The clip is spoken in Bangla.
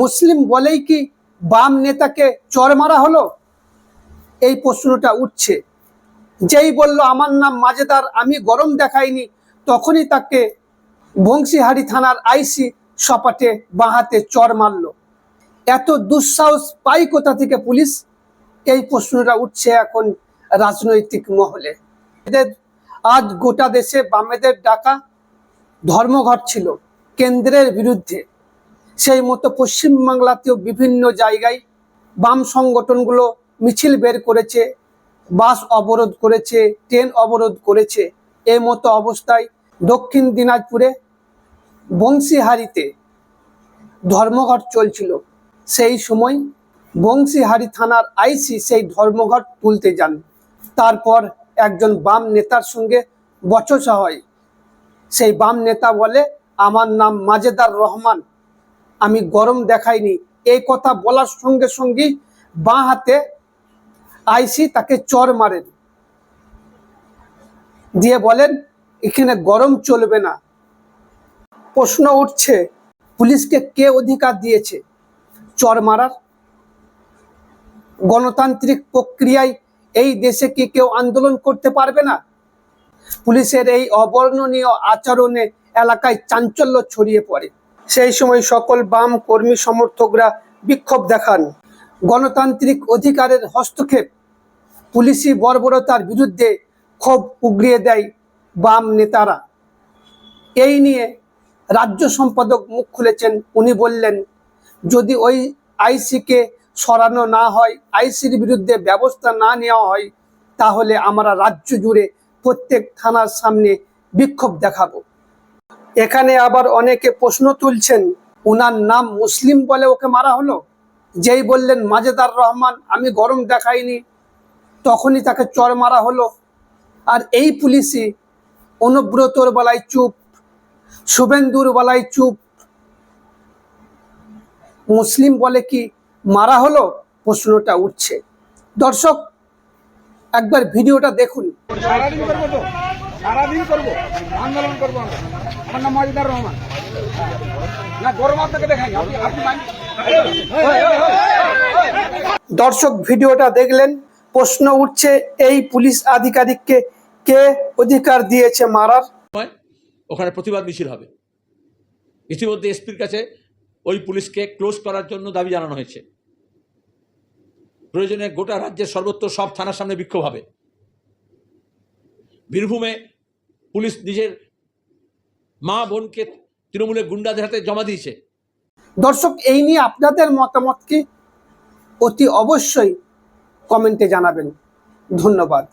মুসলিম বলেই কি বাম নেতাকে চর মারা হলো? এই প্রশ্নটা উঠছে। যেই বলল, আমার নাম মাজেদার, আমি গরম দেখাইনি। তখনই তাকে বংশীহারি থানার আইসি সপাটে বাঁহাতে চর মারল। এত দুঃসাহস পাই কোথা থেকে পুলিশ? এই প্রশ্নটা উঠছে এখন রাজনৈতিক মহলে। এদের আজ গোটা দেশে বামেদের ডাকা ধর্মঘট ছিল। কেন্দ্রের বিরুদ্ধে সেই মতো পশ্চিমবাংলাতেও বিভিন্ন জায়গায় বাম সংগঠনগুলো মিছিল বের করেছে, বাস অবরোধ করেছে, ট্রেন অবরোধ করেছে। এই মতো অবস্থায় দক্ষিণ দিনাজপুরে বংশীহারিতে ধর্মঘট চলছিল। সেই সময় বংশীহারি থানার আইসি সেই ধর্মঘট তুলতে যান। তারপর একজন বাম নেতার সঙ্গে বচসা হয়। সেই বাম নেতা বলে আমার নাম মাজেদার রহমান। আমি গরম দেখাইনি। এই কথা বলার সঙ্গে সঙ্গে বাঁ হাতে আইসি তাকে চর মারেন দিয়ে বলেন, এখানে গরম চলবে না। প্রশ্ন উঠছে, পুলিশকে কে অধিকার দিয়েছে? চর মারার গণতান্ত্রিক প্রক্রিয়ায় এই দেশে কি কেউ আন্দোলন করতে পারবে না? পুলিশের এই অবর্ণনীয় আচরণে এলাকায় চাঞ্চল্য ছড়িয়ে পড়ে। সেই সময় সকল বাম কর্মী সমর্থকরা বিক্ষোভ দেখান। গণতান্ত্রিক অধিকারের হস্তক্ষেপ পুলিশি বর্বরতার বিরুদ্ধে ক্ষোভ উগরিয়ে দেয় বাম নেতারা। এই নিয়ে রাজ্য সম্পাদক মুখ খুলেছেন। উনি বললেন, যদি ওই আইসিকে সরানো না হয়, আইসির বিরুদ্ধে ব্যবস্থা না নেওয়া হয়, তাহলে আমরা রাজ্য জুড়ে প্রত্যেক থানার সামনে বিক্ষোভ দেখাবো। এখানে আবার অনেকে প্রশ্ন তুলছেন, উনার নাম মুসলিম বলে ওকে মারা হলো? যেই বললেন, মাজেদার রহমান, আমি গরম দেখাইনি। তখনই তাকে চর মারা হলো। আর এই পুলিশই অনুব্রতর বেলায় চুপ, শুভেন্দুর বেলায় চুপ। মুসলিম বলে কি মারা হলো? প্রশ্নটা উঠছে। দর্শক, একবার ভিডিওটা দেখুন। সারাদিন করব তো? সারাদিন করব? আন্দোলন করব আমরা? আমার নাম মজিদার রহমান। না গরম আপনাকে দেখাই আপনি দর্শক ভিডিওটা দেখলেন প্রশ্ন উঠছে এই পুলিশ আধিকারিককে কে অধিকার দিয়েছে মারার? ওখানে প্রতিবাদ মিছিল হবে। ইতিমধ্যে এসপির কাছে ওই পুলিশকে ক্লোজ করার জন্য দাবি জানানো হয়েছে। প্রয়োজনে গোটা রাজ্যের সর্বত্র সব থানার সামনে বিক্ষোভ হবে। বীরভূমে পুলিশ নিজের মা বোনকে তৃণমূলের গুন্ডাদের হাতে জমা দিয়েছে। দর্শক, এই নিয়ে আপনাদের মতামতকে অতি অবশ্যই কমেন্টে জানাবেন। ধন্যবাদ।